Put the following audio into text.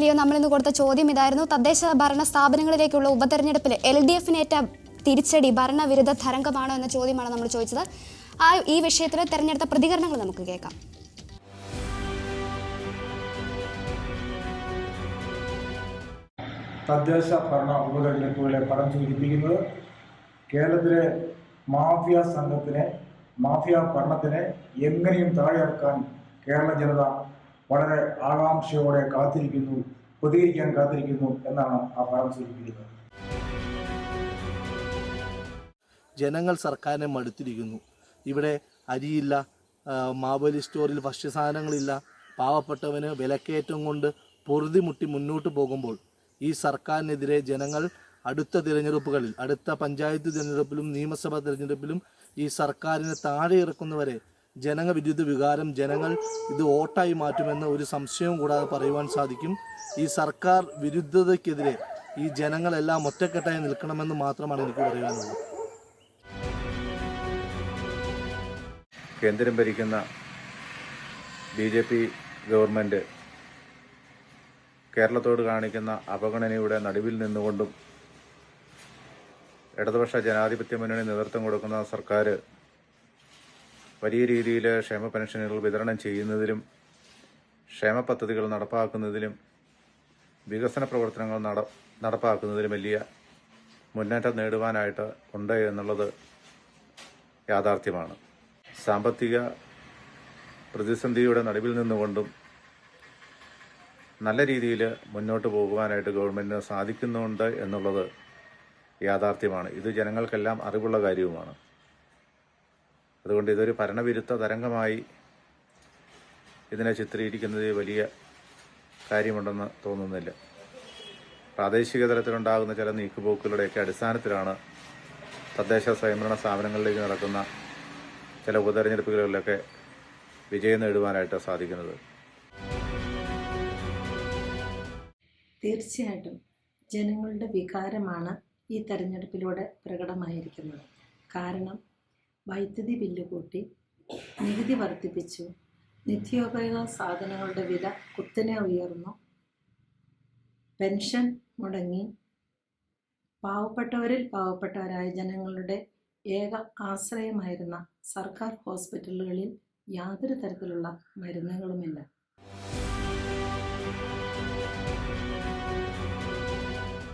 Leo നമ്മളിന്ന് കൊടുത്ത ചോദ്യം ഇതായിരുന്നു. തദ്ദേശ ഭരണ സ്ഥാപനങ്ങളിലേക്കുള്ള ഉപതെരഞ്ഞെടുപ്പിൽ എൽ ഡി എഫിനേറ്റ തിരിച്ചടി ഭരണവിരുദ്ധ തരംഗമാണോ എന്ന ചോദ്യമാണ് നമ്മൾ ചോദിച്ചത്. ആ ഈ വിഷയത്തിൽ തെരഞ്ഞെടുത്ത പ്രതികരണങ്ങൾ നമുക്ക് കേൾക്കാം. തദ്ദേശ ഭരണ ഉപതെരഞ്ഞെടുപ്പുകളെ പടം സൂചിപ്പിക്കുന്നത് കേരളത്തിലെ മാഫിയ സംഘത്തിനെ മാഫിയ ഭരണത്തിനെ എങ്ങനെയും താഴെയിറക്കാൻ കേരള ജനത വളരെ ആകാംക്ഷയോടെ കാത്തിരിക്കുന്നു പ്രതികരിക്കാൻ കാത്തിരിക്കുന്നു എന്നാണ് ആ ഫലം സൂചിപ്പിക്കുന്നത്. ജനങ്ങൾ സർക്കാരിനെ മടുത്തിരിക്കുന്നു. ഇവിടെ അരിയില്ല മാവേലി സ്റ്റോറിൽ ഭക്ഷ്യസാധനങ്ങളില്ല. പാവപ്പെട്ടവന് വിലക്കയറ്റം കൊണ്ട് പൊറുതിമുട്ടി മുന്നോട്ട് പോകുമ്പോൾ ഈ സർക്കാരിനെതിരെ ജനങ്ങൾ അടുത്ത തിരഞ്ഞെടുപ്പുകളിൽ അടുത്ത പഞ്ചായത്ത് തിരഞ്ഞെടുപ്പിലും നിയമസഭാ തിരഞ്ഞെടുപ്പിലും ഈ സർക്കാരിനെ താഴെ ഇറക്കുന്നവരെ ജനവിരുദ്ധ വികാരം ജനങ്ങൾ ഇത് വോട്ടായി മാറ്റുമെന്ന് ഒരു സംശയവും കൂടാതെ പറയുവാൻ സാധിക്കും. ഈ സർക്കാർ വിരുദ്ധതയ്ക്കെതിരെ ഈ ജനങ്ങളെല്ലാം ഒറ്റക്കെട്ടായി നിൽക്കണമെന്ന് മാത്രമാണ് എനിക്ക് പറയാനുള്ളത്. കേന്ദ്രം ഭരിക്കുന്ന ബി ജെ പി ഗവൺമെന്റ് കേരളത്തോട് കാണിക്കുന്ന അവഗണനയുടെ നടുവിൽ നിന്നുകൊണ്ടും ഇടതുപക്ഷ ജനാധിപത്യ മുന്നണി നേതൃത്വം കൊടുക്കുന്ന സർക്കാർ വലിയ രീതിയിൽ ക്ഷേമ പെൻഷനുകൾ വിതരണം ചെയ്യുന്നതിലും ക്ഷേമ പദ്ധതികൾ നടപ്പാക്കുന്നതിലും വികസന പ്രവർത്തനങ്ങൾ നട നടപ്പാക്കുന്നതിലും വലിയ മുന്നേറ്റം നേടുവാനായിട്ട് ഉണ്ട് എന്നുള്ളത് യാഥാർത്ഥ്യമാണ്. സാമ്പത്തിക പ്രതിസന്ധിയുടെ നടുവിൽ നിന്നുകൊണ്ടും നല്ല രീതിയിൽ മുന്നോട്ട് പോകുവാനായിട്ട് ഗവൺമെന്റിന് സാധിക്കുന്നുണ്ട് എന്നുള്ളത് യാഥാർത്ഥ്യമാണ്. ഇത് ജനങ്ങൾക്കെല്ലാം അറിവുള്ള കാര്യവുമാണ്. അതുകൊണ്ട് ഇതൊരു ഭരണവിരുദ്ധ തരംഗമായി ഇതിനെ ചിത്രീകരിക്കുന്നതിൽ വലിയ കാര്യമുണ്ടെന്ന് തോന്നുന്നില്ല. പ്രാദേശിക തലത്തിലുണ്ടാകുന്ന ചില നീക്കുപോക്കുകളുടെയൊക്കെ അടിസ്ഥാനത്തിലാണ് തദ്ദേശ സ്വയംഭരണ സ്ഥാപനങ്ങളിലേക്ക് നടക്കുന്ന ചില ഉപതെരഞ്ഞെടുപ്പുകളിലൊക്കെ വിജയം നേടുവാനായിട്ട് സാധിക്കുന്നത്. തീർച്ചയായിട്ടും ജനങ്ങളുടെ വികാരമാണ് ഈ തെരഞ്ഞെടുപ്പിലൂടെ പ്രകടമായിരിക്കുന്നത്. കാരണം വൈദ്യുതി ബില്ല് കൂട്ടി നികുതി വർദ്ധിപ്പിച്ചു. നിത്യോപയോഗ സാധനങ്ങളുടെ വില കുത്തനെ ഉയർന്നു. പെൻഷൻ മുടങ്ങി. പാവപ്പെട്ടവരിൽ പാവപ്പെട്ടവരായ ജനങ്ങളുടെ ഏക ആശ്രയമായിരുന്ന സർക്കാർ ഹോസ്പിറ്റലുകളിൽ യാതൊരു തരത്തിലുള്ള മരുന്നുകളുമില്ല.